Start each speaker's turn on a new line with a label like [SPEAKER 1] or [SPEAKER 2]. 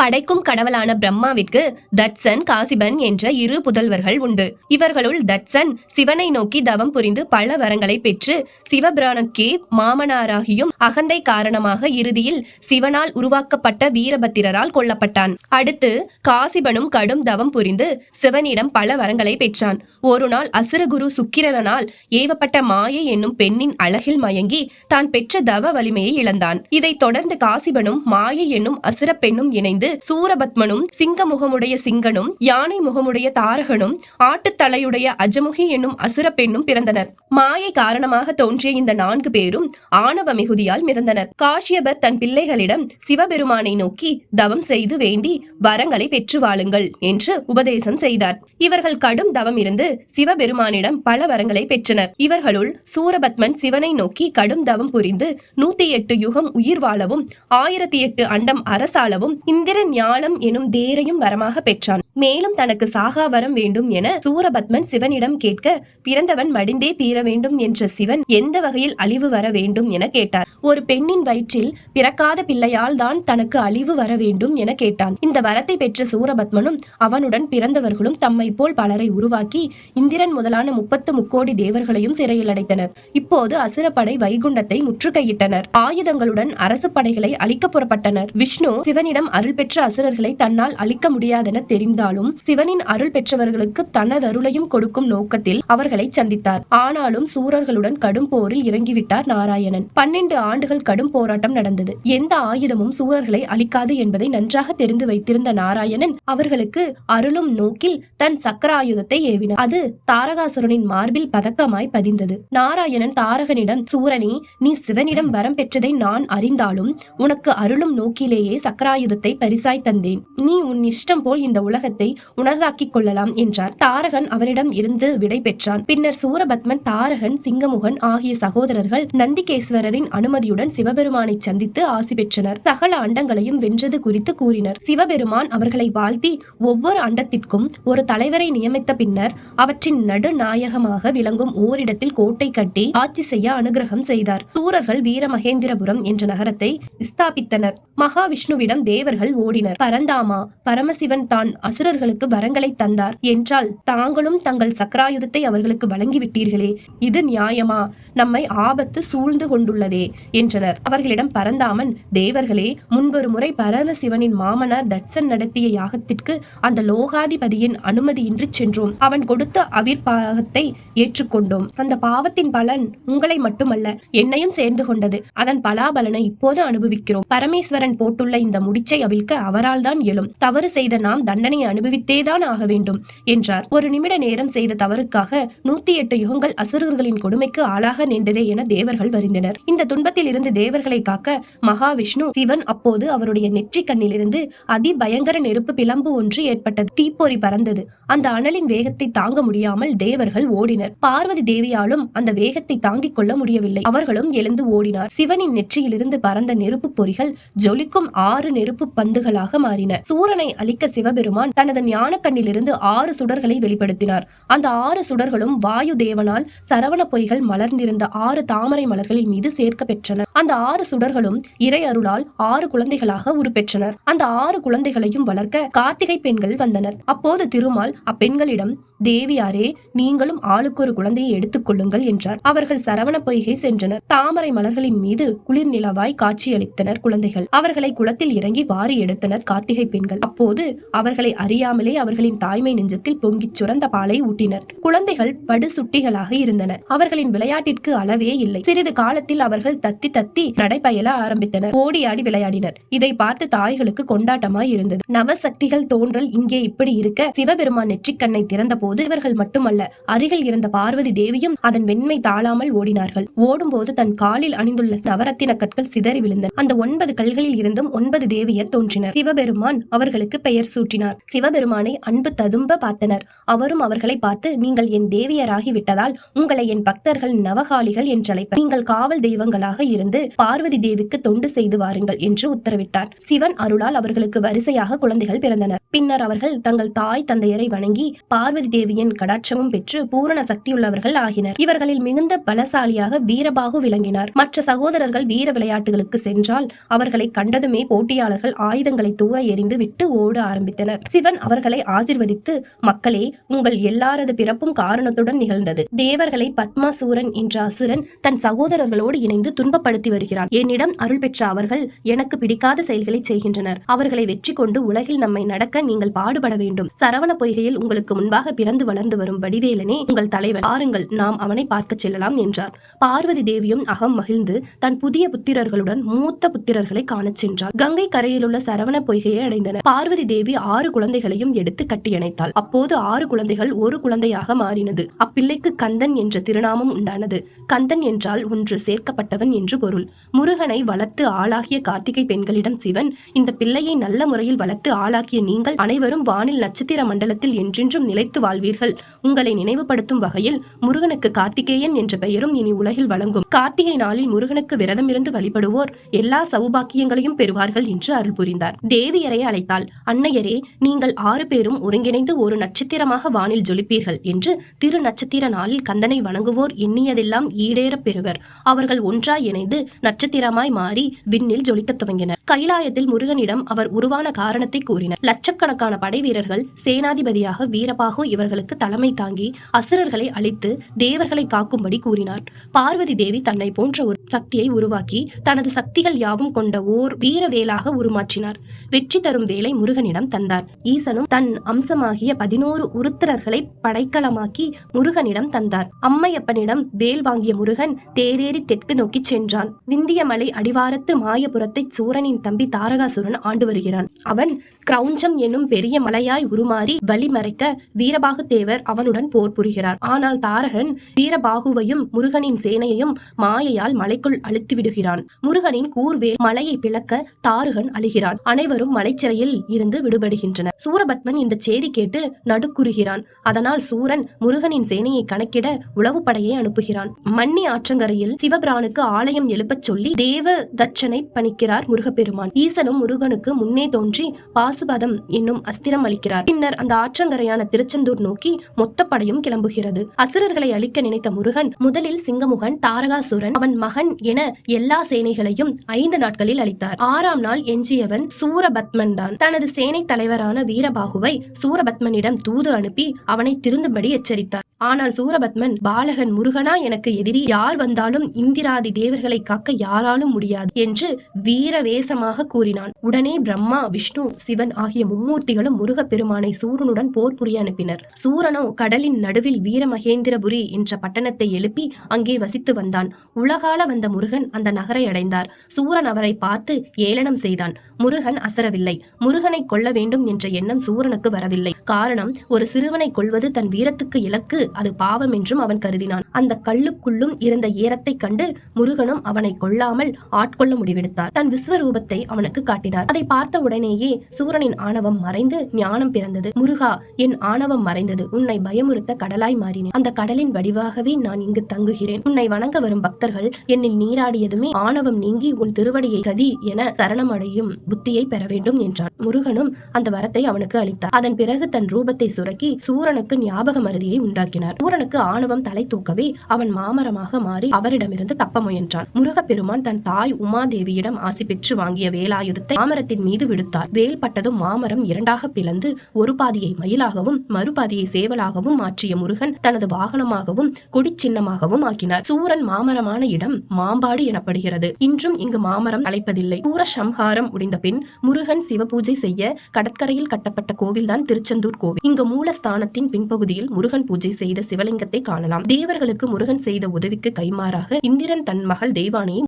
[SPEAKER 1] படைக்கும் கடவுளான பிரம்மாவிற்கு தட்சன் காசிபன் என்ற இரு புதல்வர்கள் உண்டு. இவர்களுள் தட்சன் சிவனை நோக்கி தவம் புரிந்து பல வரங்களை பெற்று சிவபிரானுக்கே மாமனாராகியும் அகந்தை காரணமாக இறுதியில் சிவனால் உருவாக்கப்பட்ட வீரபத்திரரால் கொல்லப்பட்டான். அடுத்து காசிபனும் கடும் தவம் புரிந்து சிவனிடம் பல வரங்களை பெற்றான். ஒரு நாள் அசுரகுரு சுக்கிரனால் ஏவப்பட்ட மாயை என்னும் பெண்ணின் அழகில் மயங்கி தான் பெற்ற தவ வலிமையை இழந்தான். இதைத் தொடர்ந்து காசிபனும் மாயை என்னும் அசுர பெண்ணும் இணைந்து சூரபத்மனும் சிங்க முகமுடைய சிங்கனும் யானை முகமுடைய தாரகனும் ஆட்டுத்தலையுடைய அஜமுகி என்னும் அசுர பெண்ணும் பிறந்தனர். மாயை காரணமாக தோன்றிய இந்த நான்கு பேரும் ஆணவ மிகுதியால் மிதந்தனர். காஷ்யபர் தன் பிள்ளைகளிடம் சிவபெருமானை நோக்கி தவம் செய்து வேண்டி வரங்களை பெற்று வாழுங்கள் என்று உபதேசம் செய்தார். இவர்கள் கடும் தவம் இருந்து சிவபெருமானிடம் பல வரங்களை பெற்றனர். இவர்களுள் சூரபத்மன் சிவனை நோக்கி கடும் தவம் புரிந்து நூத்தி எட்டு யுகம் உயிர் வாழவும் ஆயிரத்தி எட்டு அண்டம் அரசாளவும் இந்திர ஞானம் எனும் தேரையும் வரமாக பெற்றான். மேலும் தனக்கு சாகா வரம் வேண்டும் என சூரபத்மன் சிவனிடம் கேட்க பிறந்தவன் மடிந்தே தீர வேண்டும் என்ற சிவன் எந்த வகையில் அழிவு வர வேண்டும் என கேட்டார். ஒரு பெண்ணின் வயிற்றில் பிறக்காத பிள்ளையால் தான் தனக்கு அழிவு வர வேண்டும் என கேட்டான். இந்த வரத்தை பெற்ற சூரபத்மனும் அவனுடன் பிறந்தவர்களும் தம்மை போல் பலரை உருவாக்கி இந்திரன் முதலான முப்பத்து முக்கோடி தேவர்களையும் சிறையில் அடைத்தனர். இப்போது அசுரப்படை வைகுண்டத்தை முற்றுகையிட்டனர். ஆயுதங்களுடன் அரசு படைகளை அழிக்க புறப்பட்டனர். விஷ்ணு சிவனிடம் அருள் பெற்ற அசுரர்களை தன்னால் அழிக்க முடியாதென தெரிந்தாலும் சிவனின் அருள் பெற்றவர்களுக்கு தனது அருளையும் கொடுக்கும் நோக்கத்தில் அவர்களை சந்தித்தார். ஆனாலும் சூரர்களுடன் கடும் போரில் இறங்கிவிட்டார் நாராயணன். பன்னெண்டு ஆண்டுகள் கடும் போராட்டம் நடந்தது. எந்த ஆயுதமும் சூரர்களை அழிக்காது என்பதை நன்றாக தெரிந்து வைத்திருந்த நாராயணன் அவர்களுக்கு அருளும் நோக்கில் தன் சக்கர ஆயுதத்தை ஏவினார். அது தாரகாசுரனின் மார்பில் பதக்கமாய் பதிந்தது. நாராயணன் தாரகனிடம் சூரனே நீ சிவனிடம் வரம் பெற்றதை நான் அறிந்தாலும் உனக்கு அருளும் நோக்கிலேயே சக்கராயுதத்தை பரிசாய் தந்தேன். நீ உன் இஷ்டம் போல் இந்த உலகத்தை உனதாக்கிக் கொள்ளலாம் என்றார். தாரகன் அவரிடம் இருந்து விடை பெற்றான். பின்னர் சூரபத்மன் தாரகன் சிங்கமுகன் ஆகிய சகோதரர்கள் நந்திகேஸ்வரரின் அனுமதியுடன் சிவபெருமானை சந்தித்து ஆசி பெற்றனர். சகல அண்டங்களையும் வென்றது குறித்து கூறினர். சிவபெருமான் அவர்களை வாழ்த்தி ஒவ்வொரு அண்டத்திற்கும் ஒரு தலைவரை நியமித்த பின்னர் அவற்றின் நடுநாயகமாக விளங்கும் ஓரிடத்தில் கோட்டை கட்டி ஆட்சி செய்ய அனுகிரகம் செய்தார். சூரர்கள் வீரமகேந்திரபுரம் என்ற நகரத்தை ஸ்தாபித்தனர். மகாவிஷ்ணுவிடம் தேவர்கள் ஓடினர். பரந்தாமா பரமசிவன் தான் அசுரர்களுக்கு வரங்களை தந்தார். என்றால் தாங்களும் தங்கள் சக்கராயுதத்தை அவர்களுக்கு வழங்கிவிட்டீர்களே. இது நியாயமா? நம்மை ஆபத்து சூழ்ந்து கொண்டுள்ளதே என்றனர். அவர்களிடம் பரந்தாமன் தேவர்களே முன்பொரு முறை பரமசிவனின் மாமனார் தட்சன் நடத்திய யாகத்திற்கு அந்த லோகாதிபதியின் அனுமதியின்றி சென்றோம். அவன் கொடுத்த அவிர்பாகத்தை ஏற்றுக்கொண்டோம். அந்த பாவத்தின் பலன் உங்களை மட்டுமல்ல என்னையும் சேர்ந்து கொண்டது. அதன் பலாபலனை இப்போது அனுபவிக்கிறோம். பரமேஸ்வரன் போட்டுள்ள இந்த முடிச்சை அவிழ்க்க அவரால் தான் இயலும். தவறு செய்த நாம் தண்டனை அனுபவித்தேதான் ஆக வேண்டும் என்றார். ஒரு நிமிட நேரம் செய்த தவறுக்காக நூத்தி எட்டு யுகங்கள் அசுரர்களின் கொடுமைக்கு ஆளாக நேர்ந்ததே என தேவர்கள் வருந்தினர். இந்த துன்பத்தில் இருந்து தேவர்களை காக்க மகாவிஷ்ணு சிவன் அப்போது அவருடைய நெற்றி கண்ணிலிருந்து அதிபயங்கர நெருப்பு பிளம்பு ஒன்று ஏற்பட்டது. தீப்பொறி பறந்தது. அந்த அனலின் வேகத்தை தாங்க முடியாமல் தேவர்கள் ஓடினர். பார்வதி தேவியாலும் அந்த வேகத்தை தாங்கிக் கொள்ள முடியவில்லை. அவர்களும் எழுந்து ஓடினார். சிவனின் நெற்றியிலிருந்து பறந்த நெருப்பு பொறிகள் ஜொலிக்கும் ஆறு நெருப்பு சுடர்களாக மாறின. சூரனை அழிக்க சிவபெருமான் தனது ஞானக்கண்ணிலிருந்து ஆறு சுடர்களை வெளிப்படுத்தினார். அந்த ஆறு சுடர்களும் வாயு தேவனால் சரவண பொய்கள் மலர்ந்திருந்த ஆறு தாமரை மலர்களின் மீது சேர்க்க பெற்றன. அந்த ஆறு சுடர்களும் இறை அருளால் ஆறு குழந்தைகளாக உருப்பெற்றனர். அந்த ஆறு குழந்தைகளையும் வளர்க்க கார்த்திகை பெண்கள் வந்தனர். அப்போது திருமால் அப்பெண்களிடம் தேவியாரே நீங்களும் ஆளுக்கு ஒரு குழந்தையை எடுத்துக்கொள்ளுங்கள் என்றார். அவர்கள் சரவண பொய்கை சென்றனர். தாமரை மலர்களின் மீது குளிர் நிலவாய் காட்சியளித்தனர் குழந்தைகள். அவர்களை குளத்தில் இறங்கி வாரி எடுத்தனர் கார்த்திகை பெண்கள். அப்போது அவர்களை அறியாமலே அவர்களின் தாய்மை நெஞ்சத்தில் பொங்கிச் சுரந்த பாலை ஊட்டினர். குழந்தைகள் படு சுட்டிகளாக இருந்தனர் அவர்களின் விளையாட்டிற்கு அளவே இல்லை. சிறிது காலத்தில் அவர்கள் தத்தி தத்தி நடைபயல ஆரம்பித்தனர். ஓடியாடி விளையாடினர். இதை பார்த்து தாய்களுக்கு கொண்டாட்டமாய் இருந்தது. நவசக்திகள் தோன்றல் இங்கே இப்படி இருக்க சிவபெருமான் நெற்றிக்கண்ணை திறந்த போது இவர்கள் மட்டுமல்ல அருகில் இருந்த பார்வதி தேவியும் அதன் வெண்மை தாழாமல் ஓடினார்கள். ஓடும்போது தன் காலில் அணிந்துள்ள நவரத்தின கற்கள் சிதறி விழுந்தன. அந்த ஒன்பது கல்களில் இருந்தும் ஒன்பது தேவியர் தோன்றினர். சிவபெருமான் அவர்களுக்கு பெயர் சூட்டினார். சிவபெருமானை அன்பு ததும்ப பார்த்தனர். அவரும் அவர்களை பார்த்து நீங்கள் என் தேவியராகி விட்டதால் உங்களை என் பக்தர்கள் நவகாலிகள் என்றழைப்பர். நீங்கள் காவல் தெய்வங்களாக இருந்து பார்வதி தேவிக்கு தொண்டு செய்து வாருங்கள் என்று உத்தரவிட்டார். சிவன் அருளால் அவர்களுக்கு வரிசையாக குழந்தைகள் பிறந்தனர் பின்னர் அவர்கள் தங்கள் தாய் தந்தையரை வணங்கி பார்வதி தேவியின் கடாட்சமும் பெற்று பூரண சக்தியுள்ளவர்கள் ஆகினர். இவர்களில் மிகுந்த பலசாலியாக வீரபாகு விளங்கினார். மற்ற சகோதரர்கள் வீர விளையாட்டுகளுக்கு சென்றால் அவர்களை கண்டதுமே போட்டியாளர்கள் ஆயுதங்களை தூர எறிந்து விட்டு ஓட ஆரம்பித்தனர். சிவன் அவர்களை ஆசிர்வதித்து மக்களே உங்கள் எல்லாரது பிறப்பும் காரணத்துடன் நிகழ்ந்தது. தேவர்களை பத்மாசூரன் என்ற அசுரன் தன் சகோதரர்களோடு இணைந்து துன்பப்படுத்தி வருகிறான். என்னிடம் அருள் பெற்ற அவர்கள் எனக்கு பிடிக்காத செயல்களை செய்கின்றனர். அவர்களை வெற்றி கொண்டு உலகில் நம்மை நடக்க நீங்கள் பாடுபட வேண்டும். சரவண பொய்கையில் உங்களுக்கு முன்பாக பிற பிறந்து வளர்ந்து வரும் வடிவேலனே உங்கள் தலைவன். பாருங்கள் நாம் அவனை பார்க்கச் செல்லலாம் என்றார். பார்வதி தேவியும் அகம் மகிழ்ந்து தன் புதிய புத்திரர்களுடன் மூத்த புத்திரர்களை காணச் சென்றார் கங்கை கரையிலுள்ள சரவண பொய்கையை அடைந்தனர். பார்வதி தேவி ஆறு குழந்தைகளையும் எடுத்து கட்டியணைத்தாள். அப்போது ஆறு குழந்தைகள் ஒரு குழந்தையாக மாறினது. அப்பிள்ளைக்கு கந்தன் என்ற திருநாமம் உண்டானது. கந்தன் என்றால் ஒன்று சேர்க்கப்பட்டவன் என்று பொருள். முருகனை வளர்த்து ஆளாகிய கார்த்திகை பெண்களிடம் சிவன் இந்த பிள்ளையை நல்ல முறையில் வளர்த்து ஆளாக்கிய நீங்கள் அனைவரும் வானில் நட்சத்திர மண்டலத்தில் என்றென்றும் நிலைத்து வாழ்வீர்கள் உங்களை நினைவுபடுத்தும் வகையில் முருகனுக்கு கார்த்திகேயன் என்ற பெயரும் இனி உலகில் வழங்கும். கார்த்திகை நாளில் முருகனுக்கு விரதம் இருந்து வழிபடுவோர் எல்லா சௌபாக்கியங்களையும் பெறுவார்கள் என்று அருள் புரிந்தார். தேவியரை அழைத்தாள் அன்னையரே நீங்கள் ஆறு பேரும் ஒருங்கிணைந்து ஒரு நட்சத்திரமாக வானில் ஜொலிப்பீர்கள் என்று திரு நட்சத்திர நாளில் கந்தனை வணங்குவோர் எண்ணியதெல்லாம் ஈடேறப் பெறுவர். அவர்கள் ஒன்றாய் இணைந்து நட்சத்திரமாய் மாறி விண்ணில் ஜொலிக்கத் துவங்கினர். கைலாயத்தில் முருகனிடம் அவர் உருவான காரணத்தை கூறினர். லட்சக்கணக்கான படை வீரர்கள் சேனாதிபதியாக வீரபாகு தேவர்களுக்கு தலைமை தாங்கி அசுரர்களை அழித்து தேவர்களை காக்கும்படி கூறினார். பார்வதி தேவி தன்னை போன்ற ஒரு சக்தியை உருவாக்கி தனது சக்திகள் யாவும் கொண்ட ஓர் வீரவேலாக உருமாற்றினார். வெற்றி தரும் வேலை முருகனிடம் தந்தார். ஈசனும் தன் அம்சமாகிய பதினோரு உருத்திரர்களை படைக்கலமாக்கி முருகனிடம் தந்தார். அம்மையப்பனிடம் வேல் வாங்கிய முருகன் தேரேறி தெற்கு நோக்கி சென்றான். விந்திய மலை அடிவாரத்து மாயபுரத்தை சூரனின் தம்பி தாரகாசுரன் ஆண்டு வருகிறான். அவன் கிரௌஞ்சம் என்னும் பெரிய மலையாய் உருமாறி வழிமறைக்க வீரபா வீரபாகு தேவர் அவனுடன் போர் புரிகிறார். ஆனால் தாரகன் வீரபாகுவையும் முருகனின் சேனையையும் மாயையால் மலைக்குள் அழுத்தி விடுகிறான் முருகனின் கூர்வேல் மலையை பிளக்க தாருகன் அழுகிறான். அனைவரும் மலைச்சிறையில் இருந்து விடுபடுகின்றனர். சூரபத்மன் இந்த செய்தி கேட்டு நடுக்குறுகிறான். அதனால் சூரன் முருகனின் சேனையை கணக்கிட உளவு படையை அனுப்புகிறான். மன்னி ஆற்றங்கரையில் சிவபிரானுக்கு ஆலயம் எழுப்பச் சொல்லி தேவ தட்சனை பணிக்கிறார் முருகப்பெருமான். ஈசனும் முருகனுக்கு முன்னே தோன்றி பாசுபதம் என்னும் அஸ்திரம் அளிக்கிறார். பின்னர் அந்த ஆற்றங்கரையான திருச்செந்தூர் நோக்கி மொத்த படையும் கிளம்புகிறது. அசுரர்களை அழிக்க நினைத்த முருகன் முதலில் சிங்கமுகன் தாரகாசுரன் அவன் மகன் என எல்லா சேனைகளையும் ஐந்து நாட்களில் அளித்தார் ஆறாம் நாள் எஞ்சியவன் சூரபத்மன் தான். தனது சேனை தலைவரான வீரபாகுவை சூரபத்மனிடம் தூது அனுப்பி அவனை திருந்தும்படி எச்சரித்தார். ஆனால் சூரபத்மன் பாலகன் முருகனா எனக்கு எதிரி யார் வந்தாலும் இந்திராதி தேவர்களை காக்க யாராலும் முடியாது என்று வீரவேசமாக கூறினான். உடனே பிரம்மா விஷ்ணு சிவன் ஆகிய மும்மூர்த்திகளும் முருகப்பெருமானை சூரனுடன் போர் புரிய அனுப்பினர். சூரனோ கடலின் நடுவில் வீரமகேந்திரபுரி என்ற பட்டணத்தை எழுப்பி அங்கே வசித்து வந்தான். உலகால வந்த முருகன் அந்த நகரை அடைந்தார். சூரன் அவரை பார்த்து ஏளனம் செய்தான். முருகன் அசரவில்லை. முருகனை கொல்ல வேண்டும் என்ற எண்ணம் சூரனுக்கு வரவில்லை. காரணம் ஒரு சிறுவனை கொல்வது தன் வீரத்துக்கு இலக்கு. அது பாவம் என்றும் அவன் கருதினான். அந்த கல்லுக்குள்ளும் இருந்த ஏரத்தைக் கண்டு முருகனும் அவனை கொல்லாமல் ஆட்கொள்ள முடிவெடுத்தார். தன் விஸ்வரூபத்தை அவனுக்கு காட்டினார். அதை பார்த்த உடனேயே சூரனின் ஆணவம் மறைந்து ஞானம் பிறந்தது. முருகா என் ஆணவம் மறைந்தது. உன்னை பயமுறுத்த கடலாய் மாறினேன். அந்த கடலின் வடிவாகவே நான் இங்கு தங்குகிறேன். உன்னை வணங்க வரும் பக்தர்கள் என்னில் நீராடியதுமே ஆணவம் நீங்கி உன் திருவடியை கதி என சரணமடையும் புத்தியை பெற வேண்டும் என்றான். முருகனும் அந்த வரத்தை அவனுக்கு அளித்தார். அதன் பிறகு தன் ரூபத்தை சுரக்கி சூரனுக்கு ஞாபக மருதியை உண்டாக்கினார். சூரனுக்கு ஆணவம் தலை தூக்கவே அவன் மாமரமாக மாறி அவரிடமிருந்து தப்ப முயன்றான். முருகப்பெருமான் தன் தாய் உமாதேவியிடம் ஆசி பெற்று வாங்கிய வேலாயுதத்தை மாமரத்தின் மீது விடுத்தார். வேல் பட்டதும் மாமரம் இரண்டாக பிளந்து ஒரு பாதியை மயிலாகவும் மறுபாதியை சேவலாகவும் மாற்றிய முருகன் தனது வாகனமாகவும் கொடிச்சின்னமாகவும் ஆக்கினார். சூரன் மாமரமான இடம் மாம்பாடு எனப்படுகிறது. இன்றும் இங்கு மாமரம் அழைப்பதில்லை. சூர சம்ஹாரம் முடிந்த பின் முருகன் சிவபூஜை செய்ய கடற்கரையில் கட்டப்பட்ட கோவில்தான் திருச்செந்தூர் கோவில். இங்கு மூலஸ்தானத்தின் பின்பகுதியில் முருகன் பூஜை செய்ய செய்த சிவலிங்கத்தை காணலாம். தேவர்களுக்கு முருகன் செய்த உதவிக்கு கைமாறாக இந்திரன் தன் மகள் தெய்வானையை